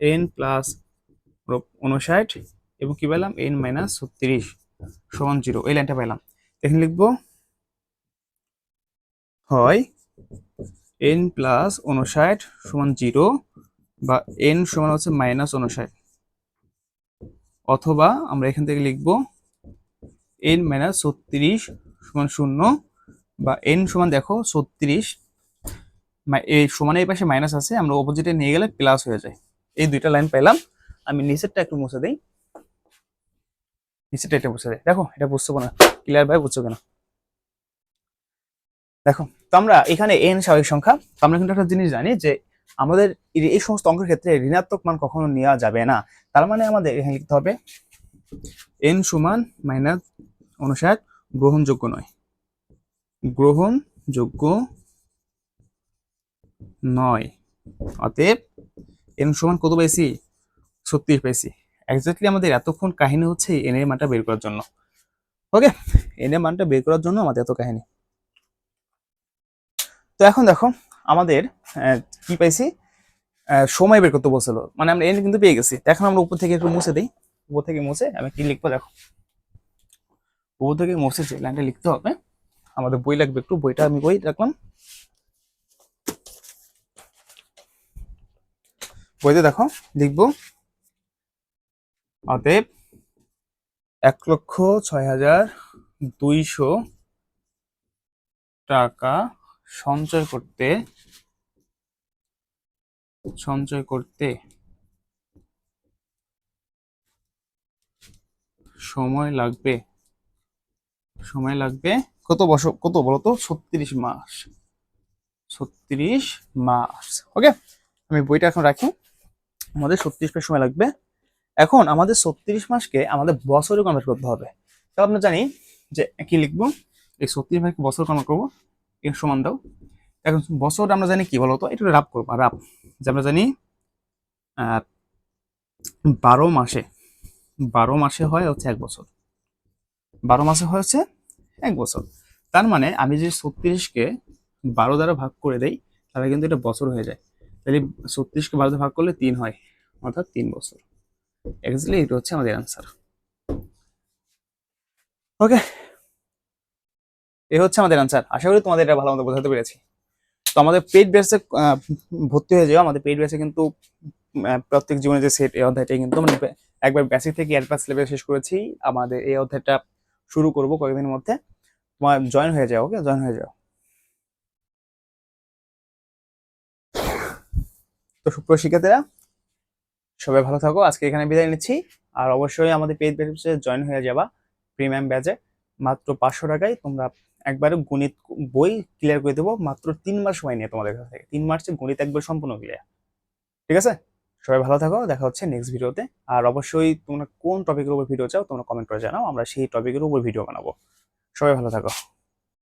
N plus উনষাট এবং কি পেলাম? এন মাইনাস ছত্রিশ সমান জিরো এই লাইনটা পেলাম এখানে লিখব, হয় এন প্লাস উনষাট সমান জিরো বা এন সমান হচ্ছে মাইনাস উনষাট অথবা আমরা এখান থেকে লিখব এন মাইনাস ছত্রিশ সমান শূন্য বা এন সমান দেখো ছত্রিশ এই সমানের এই পাশে মাইনাস আছে, আমরা অপোজিটে নিয়ে গেলে প্লাস হয়ে যায়। এই দুইটা লাইন পেলাম আমি নিচেরটা একটু মুছে দিই। নিচেরটা এটা মুছে দিই। দেখো, এটা বুঝছ না। ক্লিয়ার ভাই, বুঝছ কেন? দেখো, তো আমরা এখানে এন স্বাভাবিক সংখ্যা, তো আমরা কিন্তু একটা জিনিস জানি যে আমাদের এই সমস্ত অঙ্কের ক্ষেত্রে ঋণাত্মক মান কখনো নেওয়া যাবে না। তার মানে আমাদের এখানে লিখতে হবে এন সমান মাইনাস অনুসার গ্রহণযোগ্য নয়। গ্রহণযোগ্য নয়। অতএব এন সমান কত পাইছি? ছত্রিশ পাইছি। এক্স্যাক্টলি আমাদের এতক্ষণ কাহিনী হচ্ছে এন এর মানটা বের করার জন্য। ওকে এন এর মানটা বের করার জন্য আমাদের এত কাহিনী। তো এখন দেখো, আমাদের কি পাইছি? সময় বের করতে বলছিল। মানে আমরা এন কিন্তু পেয়ে গেছি। এখন আমরা উপর থেকে একটু মুছে দিই। উপর থেকে মুছে আমি কি লিখব দেখো। উপর থেকে মুছে যে লাইনটা লিখতে হবে, আমাদের বই লাগবে একটু। বইটা আমি বই রাখলাম। বইতে দেখো, লিখব। অতএব এক লক্ষ ছয় হাজার দুইশো টাকা সঞ্চয় করতে সঞ্চয় করতে সময় লাগবে। সময় লাগবে কত বছর, কত বলতো ছত্রিশ মাস। ছত্রিশ মাস। ওকে? আমি বইটা এখন রাখি। আমাদের ছত্রিশ মাস সময় লাগবে। এখন আমাদের ছত্রিশ মাসকে আমাদের বছরে কনভার্ট করতে হবে। তো আমরা জানি যে কি লিখব? এই ছত্রিশ মাসকে বছর কনভার্ট করব। এর সমান দাও। এখন বছর আমরা জানি কি বলতো? একটু রাপ করব রাপ যে আমরা জানি বারো মাসে বারো মাসে হয় হচ্ছে এক বছর। বারো মাসে হয় হচ্ছে এক বছর। তার মানে আমি যে ছত্রিশকে বারো দ্বারা ভাগ করে দেই, তাহলে কিন্তু এটা বছর হয়ে যায়। তাহলে ছত্রিশকে বারো দ্বারা ভাগ করলে তিন হয়, অর্থাৎ তিন বছর। এক্স্যাক্টলি এটা হচ্ছে আমাদের অ্যান্সার ওকে এ হচ্ছে আমাদের অ্যান্সার আশা করি তোমাদের এটা ভালো মতো বোঝাতে পেরেছি। তো আমাদের পেইড ব্যাচে ভর্তি হয়ে যাও। আমাদের পেইড ব্যাচে কিন্তু প্রত্যেক জীবনে যে সেট এই অধ্যায়টা কিন্তু আমরা একবার বেসিক থেকে অ্যাডভান্স লেভেল শেষ করেছি। আমাদের এই অধ্যায়টা শুরু করব কয়েকদিনের মধ্যে। তোমার জয়েন হয়ে যাও ওকে জয়েন হয়ে যাও। তো সুপ্রিয় শিক্ষার্থীরা, সবাই ভালো থাকো। আজকে এখানে বিদায় নিচ্ছি। আর অবশ্যই আমাদের পেজ ব্যাচে জয়েন হয়ে যাবা প্রিমিয়াম ব্যাচে। মাত্র পাঁচশো টাকায় তোমরা একবারে গণিত বই ক্লিয়ার করে দেবো। মাত্র তিন মাস সময় নিয়ে তোমাদের কাছ থেকে। তিন মাসে গণিত একবার সম্পূর্ণ ক্লিয়ার। ঠিক আছে? সবাই ভালো থাকো। দেখা হচ্ছে নেক্সট ভিডিওতে আর অবশ্যই তোমরা কোন টপিকের উপর ভিডিও চাও, তোমরা কমেন্ট করে জানাও। আমরা সেই টপিকের উপর ভিডিও বানাবো। সবাই ভালো থাকো।